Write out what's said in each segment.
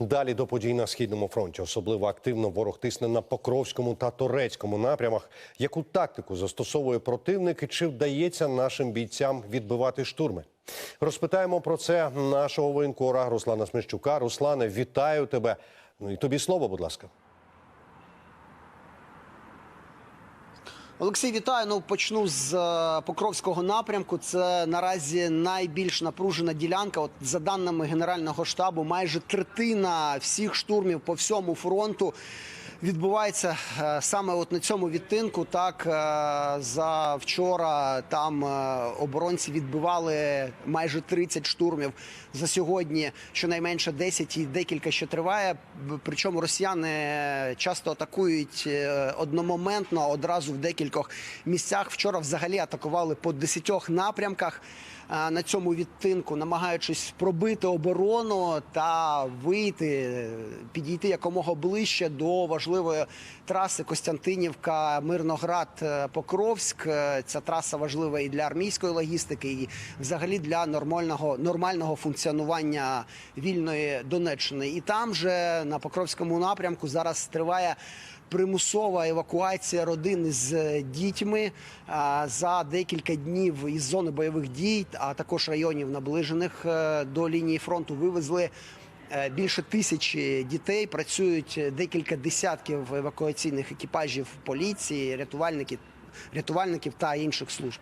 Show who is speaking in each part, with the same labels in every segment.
Speaker 1: Далі до подій на східному фронті особливо активно ворог тисне на Покровському та Торецькому напрямах. Яку тактику застосовує противник і чи вдається нашим бійцям відбивати штурми? Розпитаємо про це нашого воєнкора Руслана Смещука. Руслане, вітаю тебе. Ну і тобі слово, будь ласка.
Speaker 2: Олексій, вітаю. Ну почну з е, Покровського напрямку. Це наразі найбільш напружена ділянка. От за даними Генерального штабу, майже третина всіх штурмів по всьому фронту відбувається е, саме от на цьому відтинку. Так е, за вчора там е, оборонці відбивали майже 30 штурмів. За сьогодні щонайменше 10 і декілька ще триває. Причому росіяни часто атакують одномоментно одразу в декількох місцях. Вчора взагалі атакували по 10 напрямках на цьому відтинку, намагаючись пробити оборону та вийти, підійти якомога ближче до важливої траси Костянтинівка, Мирноград, е, Покровськ. Е, Ця траса важлива і для армійської логістики, і взагалі для нормального нормального функціонування вільної Донеччини. І там же на Покровському напрямку зараз триває примусова евакуація родин з е, дітьми за декілька днів із зони бойових дій, а також районів наближених до лінії фронту вивезли. Е, Більше тисячі дітей працюють декілька десятків евакуаційних екіпажів поліції, рятувальників, рятувальників та інших служб.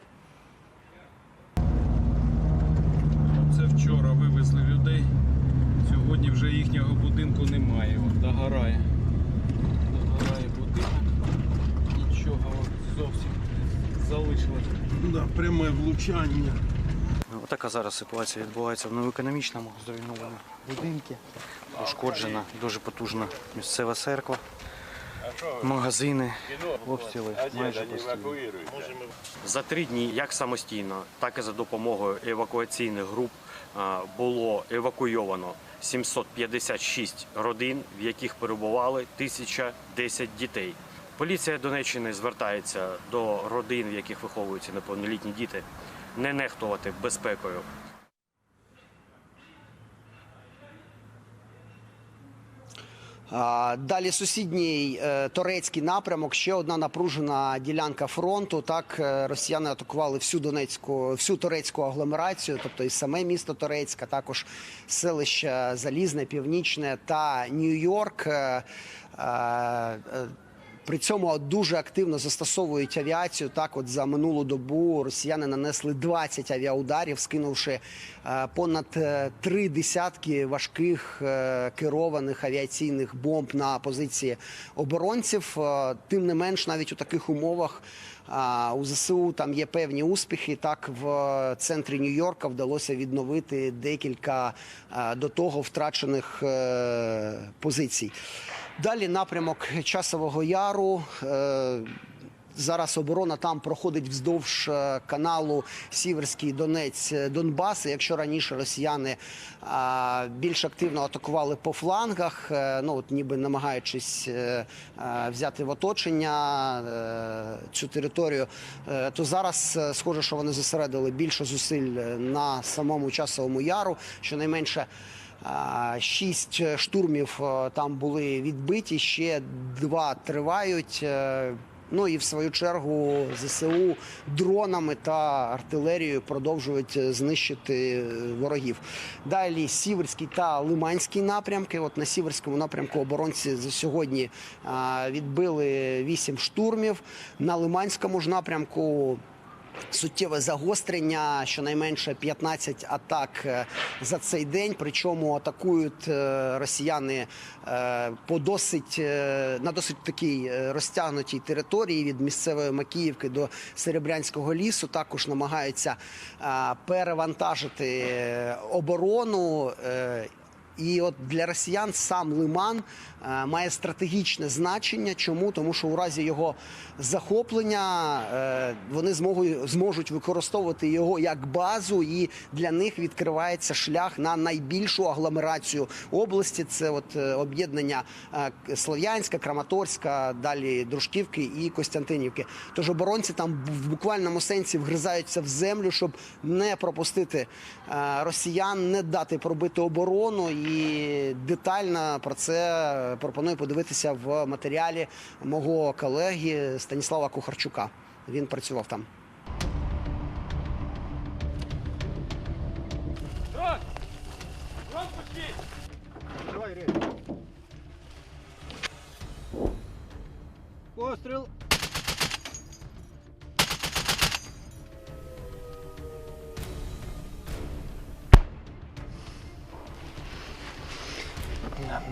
Speaker 3: Це вчора вивезли людей. Сьогодні вже їхнього будинку немає. От догорає. Догорає будинок. Нічого от зовсім залишилось.
Speaker 4: Да, пряме влучання.
Speaker 5: Отака зараз ситуація відбувається в новоекономічному зруйнованому будинку. Пошкоджена дуже потужна місцева церква, магазини, обстріли майже постійно.
Speaker 6: За три дні, як самостійно, так і за допомогою евакуаційних груп, було евакуйовано 756 родин, в яких перебували 1010 дітей. Поліція Донеччини звертається до родин, в яких виховуються неповнолітні діти, не нехтувати безпекою.
Speaker 2: Далі сусідній е, турецький напрямок. Ще одна напружена ділянка фронту. Так е, росіяни атакували всю Донецьку, всю турецьку агломерацію, тобто і саме місто Торецька, також селище Залізне, Північне та Нью-Йорк. При цьому дуже активно застосовують авіацію. Так, от за минулу добу росіяни нанесли 20 авіаударів, скинувши е, понад е, три десятки важких е, керованих авіаційних бомб на позиції оборонців. Тим не менш, навіть у таких умовах. У ЗСУ там є певні успіхи. Так в центрі Нью-Йорка вдалося відновити декілька до того втрачених позицій. Далі напрямок часового яру. Е, Зараз оборона там проходить вздовж е, каналу Сіверський Донець е, Донбас. Якщо раніше росіяни більш активно атакували по флангах, ну от ніби намагаючись взяти в оточення цю територію, то зараз схоже, що вони зосередили більше зусиль на самому часовому яру, щонайменше. Шість е, штурмів е, там були відбиті, ще два тривають. Е, Ну і в свою чергу ЗСУ дронами та артилерією продовжують знищити ворогів. Далі Сіверський та Лиманський напрямки. От на Сіверському напрямку оборонці за сьогодні відбили вісім штурмів. На Лиманському ж напрямку суттєве загострення, щонайменше 15 атак е, за цей день. Причому атакують е, росіяни е, по досить на досить такій розтягнутій території від місцевої Макіївки до Серебрянського лісу. Також намагаються перевантажити оборону. І от для росіян сам Лиман е, має стратегічне значення. Чому? Тому що у разі його захоплення е, вони зможуть, використовувати його як базу, і для них відкривається шлях на найбільшу агломерацію області. Це от е, об'єднання Слов'янська, Краматорська, далі Дружківки і Костянтинівки. Тож оборонці там в буквальному сенсі вгризаються в землю, щоб не пропустити росіян, не дати пробити оборону. І детально про це пропоную подивитися в матеріалі мого колеги Станіслава Кухарчука. Він працював там.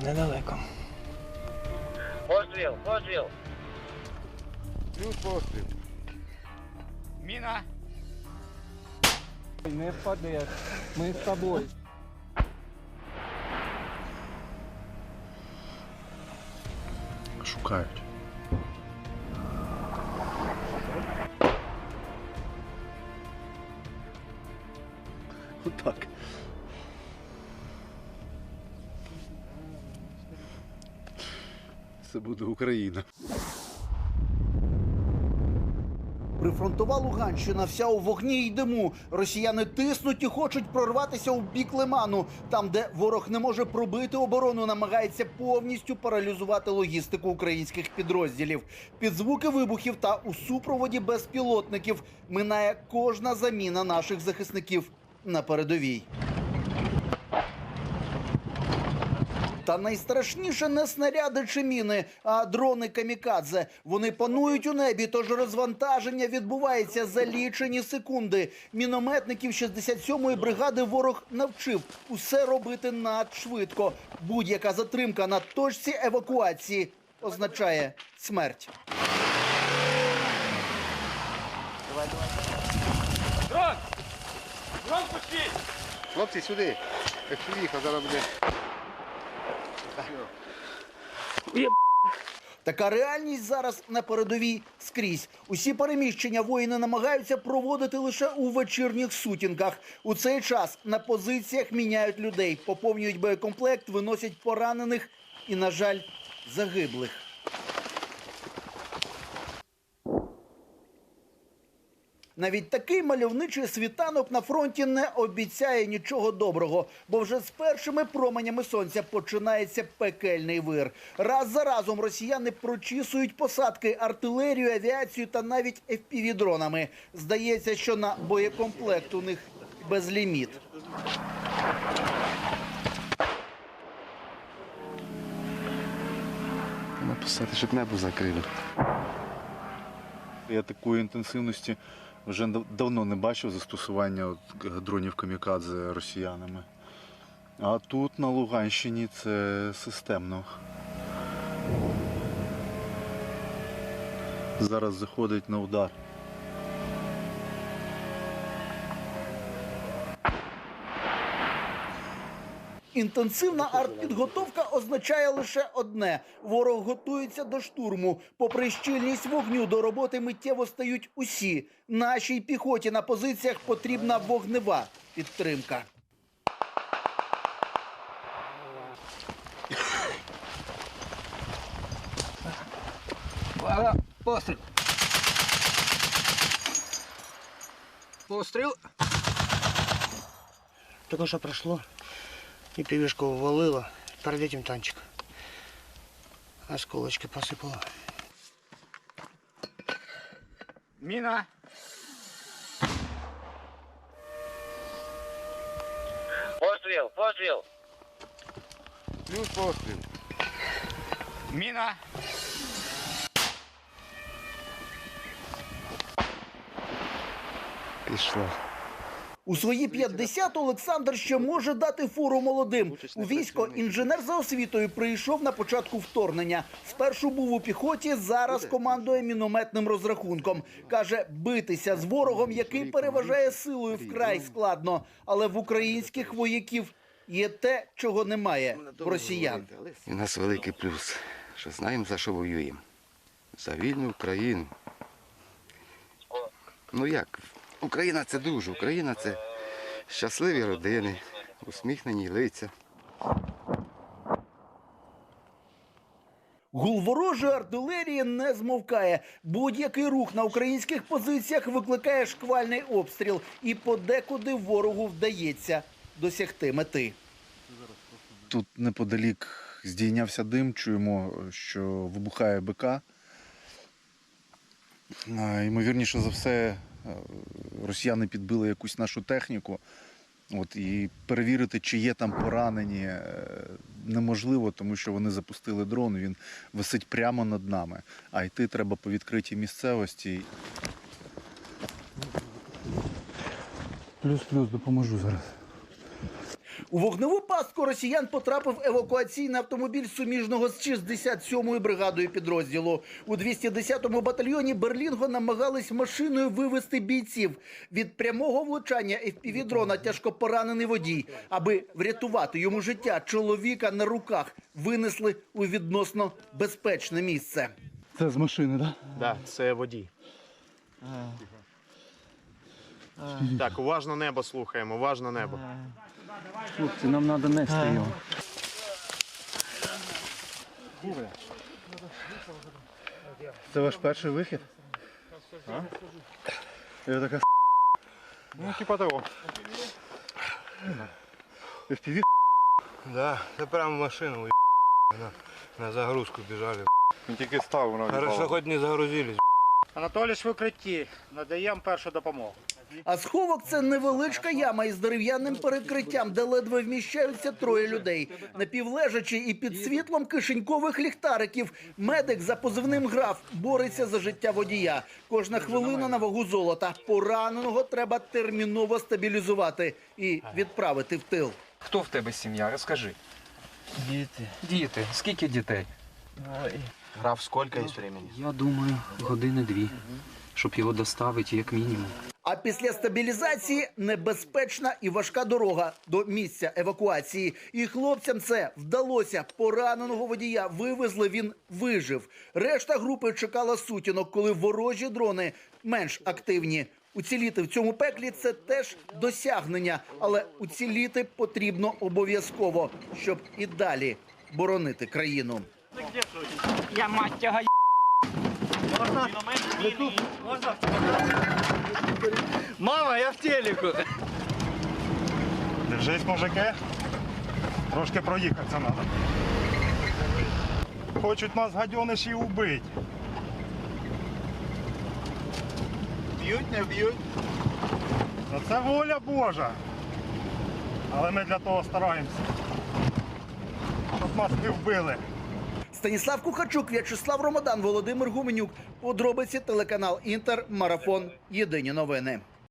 Speaker 7: Недалеко.
Speaker 8: Постріл, постріл.
Speaker 7: Міна! Не впадеш. Ми з тобою.
Speaker 9: Шукають. Отак. Це буде Україна.
Speaker 10: Прифронтова Луганщина вся у вогні й диму. Росіяни тиснуть і хочуть прорватися у бік Лиману. Там, де ворог не може пробити оборону, намагається повністю паралізувати логістику українських підрозділів. Під звуки вибухів та у супроводі безпілотників минає кожна заміна наших захисників на передовій. Та найстрашніше не снаряди чи міни, а дрони камікадзе. Вони панують у небі, тож розвантаження відбувається за лічені секунди. Мінометників 67-ї бригади ворог навчив усе робити надшвидко. Будь-яка затримка на точці евакуації означає смерть.
Speaker 9: Хлопці, сюди. Якщо їхав, зараз буде.
Speaker 10: Така реальність зараз на передовій скрізь. Усі переміщення воїни намагаються проводити лише у вечірніх сутінках. У цей час на позиціях міняють людей, поповнюють боєкомплект, виносять поранених і, на жаль, загиблих. Навіть такий мальовничий світанок на фронті не обіцяє нічого доброго, бо вже з першими променями сонця починається пекельний вир. Раз за разом росіяни прочісують посадки, артилерію, авіацію та навіть FPV-дронами. Здається, що на боєкомплект у них безліміт.
Speaker 9: Написати, щоб небо закрили. Я такої інтенсивності вже давно не бачив застосування от дронів камікадзе росіянами. А тут на Луганщині це системно. Зараз заходить на удар.
Speaker 10: Інтенсивна артпідготовка означає лише одне: ворог готується до штурму. Попри щільність вогню, до роботи миттєво стають усі. Нашій піхоті на позиціях потрібна вогнева підтримка.
Speaker 7: Постріл! Постріл!
Speaker 11: Только что прошло, и пивишку увалило. Перед этим танчик. Осколочки посыпало.
Speaker 7: Міна!
Speaker 8: Постріл, постріл.
Speaker 9: Плюс постріл.
Speaker 7: Міна!
Speaker 9: Пішла.
Speaker 10: У свої 50 Олександр ще може дати фору молодим. У військо інженер за освітою прийшов на початку вторгнення. Спершу був у піхоті, зараз командує мінометним розрахунком. Каже, битися з ворогом, який переважає силою, вкрай складно. Але в українських вояків є те, чого немає в росіян.
Speaker 12: У нас великий плюс, що знаємо, за що воюємо. За вільну Україну. Ну як? Україна це дуже, Україна це щасливі родини, усміхнені лиця.
Speaker 10: Гул ворожої артилерії не змовкає. Будь-який рух на українських позиціях викликає шквальний обстріл, і подекуди ворогу вдається досягти мети.
Speaker 9: Тут неподалік здійнявся дим, чуємо, що вибухає БК. Ймовірніше за все, росіяни підбили якусь нашу техніку. От, і перевірити, чи є там поранені, е, неможливо, тому що вони запустили дрон, він висить прямо над нами. А йти треба по відкритій місцевості.
Speaker 3: Плюс-плюс, допоможу зараз.
Speaker 10: У вогневу пастку росіян потрапив евакуаційний автомобіль суміжного з 67-ю бригадою підрозділу. У 210-му батальйоні Берлінго намагались машиною вивести бійців. Від прямого влучання FPV-дрона тяжко поранений водій. Аби врятувати йому життя, чоловіка на руках винесли у відносно безпечне місце.
Speaker 3: Це з машини, так?
Speaker 13: Да, це водій. Так, уважно небо слухаємо, уважно небо.
Speaker 3: Хлопці, нам треба нести його.
Speaker 9: Це ваш перший вихід? Я така
Speaker 13: Ну, типа того.
Speaker 9: FPV?
Speaker 11: Да, це прямо в машину на, на загрузку біжали.
Speaker 13: Він тільки став, воно
Speaker 11: Хорошо, хоч не загрузились.
Speaker 7: Анатолій в укритті. Надаємо першу допомогу.
Speaker 10: А сховок це невеличка яма із дерев'яним перекриттям, де ледве вміщаються троє людей. Напівлежачи і під світлом кишенькових ліхтариків, медик за позивним граф бореться за життя водія. Кожна хвилина на вагу золота. Пораненого треба терміново стабілізувати і відправити в тил.
Speaker 14: Хто в тебе сім'я? Розкажи.
Speaker 5: Діти.
Speaker 14: Діти. Скільки дітей?
Speaker 13: Граф, скільки є времени?
Speaker 5: Я думаю, години дві, щоб його доставити як мінімум.
Speaker 10: А після стабілізації небезпечна і важка дорога до місця евакуації. І хлопцям це вдалося. Пораненого водія вивезли. Він вижив. Решта групи чекала сутінок, коли ворожі дрони менш активні. Уціліти в цьому пеклі це теж досягнення, але уціліти потрібно обов'язково, щоб і далі боронити країну.
Speaker 7: Я мать тяга.
Speaker 11: Мама, я в телеку.
Speaker 13: Держись, мужики. Трошки проїхатися треба. Хочуть нас гадьониші убити.
Speaker 11: Б'ють, не б'ють.
Speaker 13: Та це воля Божа. Але ми для того стараємося. Щоб нас не вбили.
Speaker 10: Станіслав Кухачук, В'ячеслав Ромадан, Володимир Гуменюк. Подробиці телеканал Інтер. Марафон. Єдині новини.